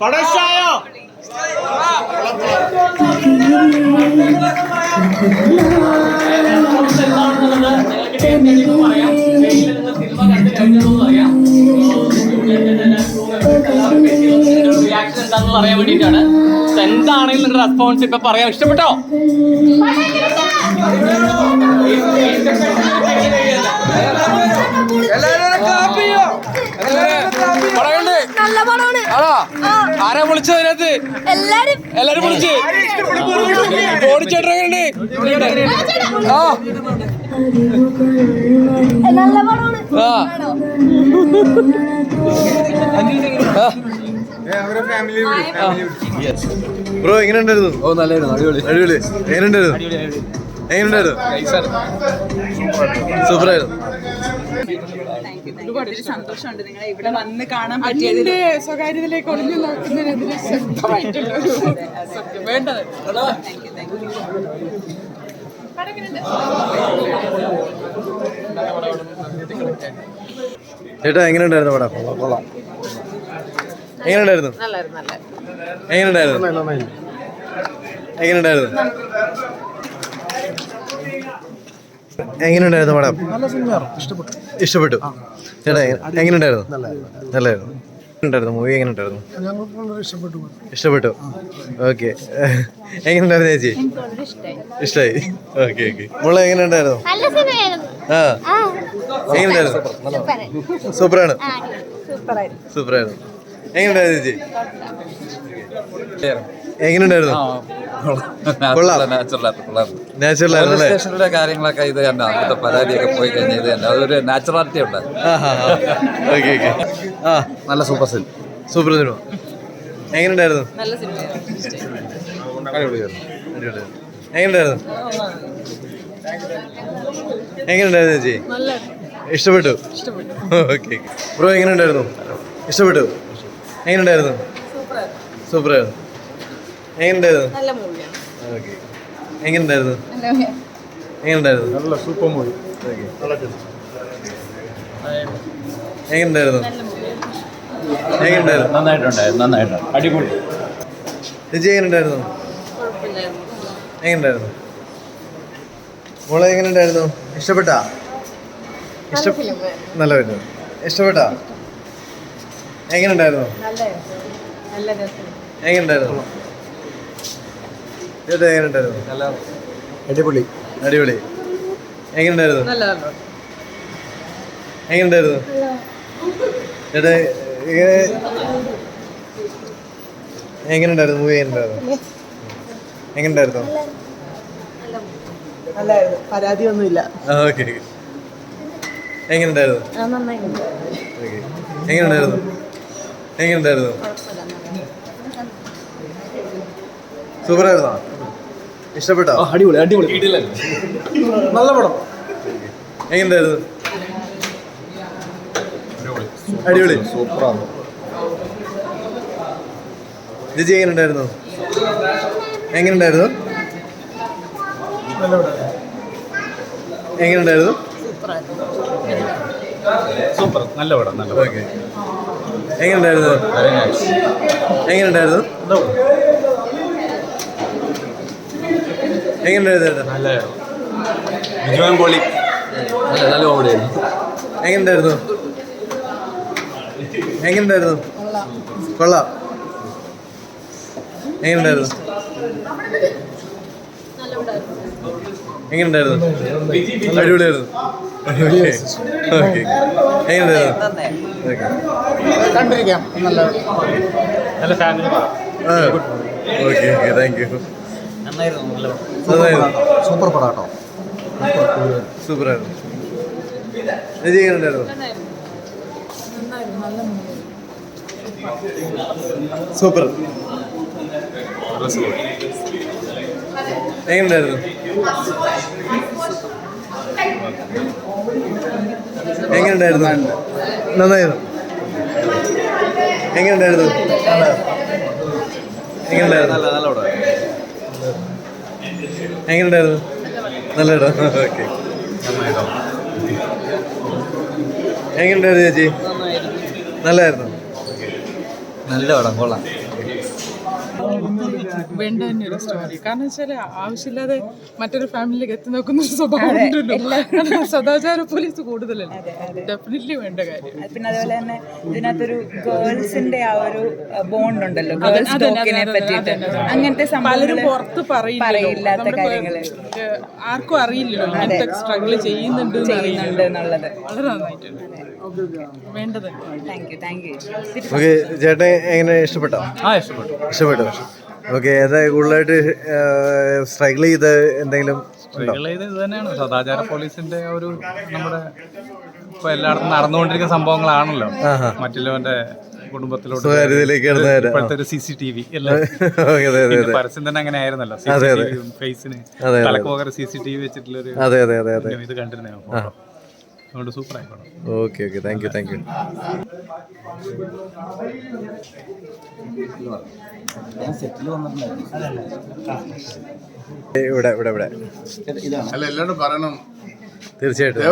പടം ഇഷ്ടായോ റിയാക്ഷൻ എന്താണെന്ന് പറയാൻ വേണ്ടിയിട്ടാണ് എന്താണെങ്കിലും നിന്റെ റെസ്പോൺസ് ഇപ്പൊ പറയാം ഇഷ്ടപ്പെട്ടോ നല്ല പടമാണ്. ആണോ? ആരാ വിളിച്ചത് അതിനകത്ത്? എല്ലാരും. വിളിച്ച്. ഓടിച്ചേട്ടനുണ്ട് ആ. ആ. ബ്രോ എങ്ങനെ ഉണ്ടായിരുന്നു ഓ നല്ലായിരുന്നു അടിപൊളി. അടിപൊളി. എങ്ങനെ ഉണ്ടായിരുന്നു എങ്ങനെ ഉണ്ടായിരുന്നു സൂപ്പർ ആയിരുന്നു ഒരുപാട് സന്തോഷമുണ്ട് നിങ്ങളെ ഇവിടെ വന്ന് കാണാൻ പറ്റിയതിൽ. സ്വകാര്യതയിലേക്ക് ഒളിഞ്ഞു നോക്കുന്നതിനെതിരെ ശക്തമായിട്ടുള്ള ഒരു സത്യം. വേണ്ടത്. താങ്ക് യു താങ്ക് യു ചേട്ടാ എങ്ങനെ ഉണ്ടായിരുന്നു പടം എങ്ങനെ ഉണ്ടായിരുന്നു എങ്ങനെ ഉണ്ടായിരുന്നു എങ്ങനെ ഉണ്ടായിരുന്നു എങ്ങനെ നല്ല സിനിമ ഇഷ്ടപ്പെട്ടു. ചേട്ടാ എങ്ങനെയുണ്ടായിരുന്നു? എങ്ങനെ ഉണ്ടായിരുന്നു നല്ലായിരുന്നു ഉണ്ടായിരുന്നു മൂവി എങ്ങനെ ഉണ്ടായിരുന്നു ഇഷ്ടപ്പെട്ടു ഓക്കെ. എങ്ങനെയുണ്ടായിരുന്നു ചേച്ചി? ഇഷ്ടമായി ഓക്കെ ഓക്കെ. മുള്ള എങ്ങനെ ഉണ്ടായിരുന്നു ആ. ആ. എങ്ങനെ ഉണ്ടായിരുന്നു സൂപ്പർ സൂപ്പറാണ് സൂപ്പറായിരുന്നു. സൂപ്പറായിരുന്നു എങ്ങനെ ഉണ്ടായിരുന്നു ചേച്ചി എങ്ങനെ ഉണ്ടായിരുന്നു നാച്ചുറൽ ആയിരുന്നു അല്ലേ സ്റ്റേഷനിലെ കാര്യങ്ങളൊക്കെ ഇത് തന്നെ അവിടുത്തെ പരാതിയൊക്കെ പോയി കഴിഞ്ഞാൽ ഇത് തന്നെ. അതൊരു നാച്ചുറാലിറ്റി ഉണ്ട്. നല്ല സൂപ്പർ സിനിമ സൂപ്പർ സിനിമ എങ്ങനെയുണ്ടായിരുന്നു? നല്ല സിനിമയായിരുന്നു അടിപൊളിയായിരുന്നു. എങ്ങനെ ഉണ്ടായിരുന്നു എങ്ങനെ ഉണ്ടായിരുന്നു ചേച്ചി ഇഷ്ടപ്പെട്ടു. ഓക്കെ ബ്രോ എങ്ങനെയുണ്ടായിരുന്നു? ഇഷ്ടപ്പെട്ടു? എങ്ങനെ ഉണ്ടായിരുന്നു സൂപ്പറായിരുന്നു. എങ്ങനെയുണ്ടായിരുന്നു? നല്ല മൂവിയാണ്. ഓക്കെ. എങ്ങനെയുണ്ടായിരുന്നു? എങ്ങനെയുണ്ടായിരുന്നു? നല്ല സൂപ്പർ മൂവി. എങ്ങനെയുണ്ടായിരുന്നു? എങ്ങനെയുണ്ടായിരുന്നു? നന്നായിട്ടുണ്ടായിരുന്നു നന്നായിട്ടുണ്ട് അടിപൊളി. ചേച്ചി എങ്ങനെ ഉണ്ടായിരുന്നു എങ്ങനെ ഉണ്ടായിരുന്നു മോളെ എങ്ങനെ ഇഷ്ടപ്പെട്ടാ? ഇഷ്ട നല്ല പറ്റും ഇഷ്ടപ്പെട്ടാ? എങ്ങനെ ഉണ്ടായിരുന്നു എങ്ങനെ ഉണ്ടായിരുന്നു ചേട്ടാ എങ്ങനെ ഉണ്ടായിരുന്നു അടിപൊളി. അടിപൊളി. എങ്ങനെ ഉണ്ടായിരുന്നു നല്ല എങ്ങനെ ഉണ്ടായിരുന്നു ചേട്ടാ എങ്ങനെ എങ്ങനെ ഉണ്ടായിരുന്നു മൂവി എങ്ങനെ ഉണ്ടായിരുന്നു എങ്ങനെ ഉണ്ടായിരുന്നു നല്ലായിരുന്നു. പരാതിയൊന്നുമില്ല. ഓക്കെ. എങ്ങനെ ഉണ്ടായിരുന്നു ഓക്കെ. എങ്ങനെ ഉണ്ടായിരുന്നു എങ്ങനെ ഉണ്ടായിരുന്നു സൂപ്പറായിരുന്നോ? ഇഷ്ടപ്പെട്ടോ? അടിപൊളി അടിപൊളി. നല്ല പടം. എങ്ങനെയുണ്ടായിരുന്നു? അടിപൊളി. സൂപ്പറാണ്. ജിജി എങ്ങനെയുണ്ടായിരുന്നു? എങ്ങനെയുണ്ടായിരുന്നു? എങ്ങനെയുണ്ടായിരുന്നു? എങ്ങനെ ഉണ്ടായിരുന്നു സൂപ്പർ നല്ല പടം നല്ല ഓക്കെ. എങ്ങനെ ഉണ്ടായിരുന്നു എങ്ങനെ ഉണ്ടായിരുന്നു എങ്ങനെ ഉണ്ടായിരുന്നു ചേട്ടാ നല്ല ബിജുവൻ പോളി നല്ല കോമഡിയായിരുന്നു എങ്ങനെ ഉണ്ടായിരുന്നു എങ്ങനെ ഉണ്ടായിരുന്നു കൊള്ളാം. എങ്ങനെയുണ്ടായിരുന്നു? എങ്ങനെയുണ്ടായിരുന്നു? എങ്ങനെ അടിപൊളിയായിരുന്നു. ഓക്കെ എങ്ങനെ ഉണ്ടായിരുന്നു ഓക്കെ കണ്ടിരിക്കാം. നല്ല നല്ല ഫാമിലി പടം ഓക്കെ ഓക്കെ താങ്ക് യു നന്നായിരുന്നു നല്ല നന്നായിരുന്നു. സൂപ്പർ സൂപ്പറായിരുന്നു. ചേച്ചി എങ്ങനെ ഉണ്ടായിരുന്നു? സൂപ്പർ. എങ്ങനെ ഉണ്ടായിരുന്നു? എങ്ങനെ ഉണ്ടായിരുന്നു നന്നായിരുന്നു എങ്ങനെ ഉണ്ടായിരുന്നു എങ്ങനെ ഉണ്ടായിരുന്നു നല്ല ഇടം ഓക്കെ. എങ്ങനെ ചേച്ചി? നല്ലായിരുന്നു നല്ല പടം കൊള്ളാം. വേണ്ട തന്നെ ഒരു സ്റ്റോറി കാരണം വെച്ചാൽ ആവശ്യമില്ലാതെ മറ്റൊരു ഫാമിലിയിലേക്ക് എത്തി നോക്കുന്ന ഒരു സ്വഭാവം ഉണ്ടല്ലോ. സദാചാര പോലീസ് കൂടുതലല്ലേ? ഡെഫിനറ്റ്ലി വേണ്ട കാര്യം. പിന്നെ അതുപോലെ തന്നെ ഇതിനകത്തൊരു ഗേൾസിന്റെ ആ ഒരു ബോണ്ട് ഉണ്ടല്ലോ. അങ്ങനത്തെ പലരും പുറത്ത് പറയില്ല ആർക്കും അറിയില്ലല്ലോ സ്ട്രഗിൾ ചെയ്യുന്നുണ്ട് എന്ന് ചെയ്യുന്നുണ്ട് എന്നുള്ളത്. വളരെ നന്നായിട്ടുണ്ട്. വേണ്ടത്. Thank you thank you okay ചേട്ടൻ എങ്ങനെ ഇഷ്ടപ്പെട്ടോ? ആ ഇഷ്ടപ്പെട്ടു. ഇഷ്ടപ്പെട്ടു? ഓക്കെ ഏതാ കൂടുതലായിട്ട് സ്ട്രഗിൾ ചെയ്ത് എന്തെങ്കിലും സ്ത്രീകൾ ഇത് തന്നെയാണ്. സദാചാര പോലീസിന്റെ ഒരു നമ്മുടെ ഇപ്പൊ എല്ലായിടത്തും നടന്നുകൊണ്ടിരിക്കുന്ന സംഭവങ്ങളാണല്ലോ. മറ്റുള്ളവന്റെ കുടുംബത്തിലോട്ട്. ഇപ്പോഴത്തെ ഒരു സി സി ടി വി അതെ അതെ പരസ്യം തന്നെ അങ്ങനെ ആയിരുന്നല്ലോ. അതെ, അതെ. ഫേസിന് അതെ, അതെ. തലക്ക് പകരം സി സി ടി വി വെച്ചിട്ടുള്ളൊരു അതെ അതെ അതെ അതെ. ഇത് കണ്ടിരുന്നേ അതുകൊണ്ട് സൂപ്പർ ആയിക്കോട്ടെ okay. Okay thank you thank you ഇവിടെ ഇവിടെ ഇവിടെ. അല്ല എല്ലാവരും പറയണം. തീർച്ചയായിട്ടും.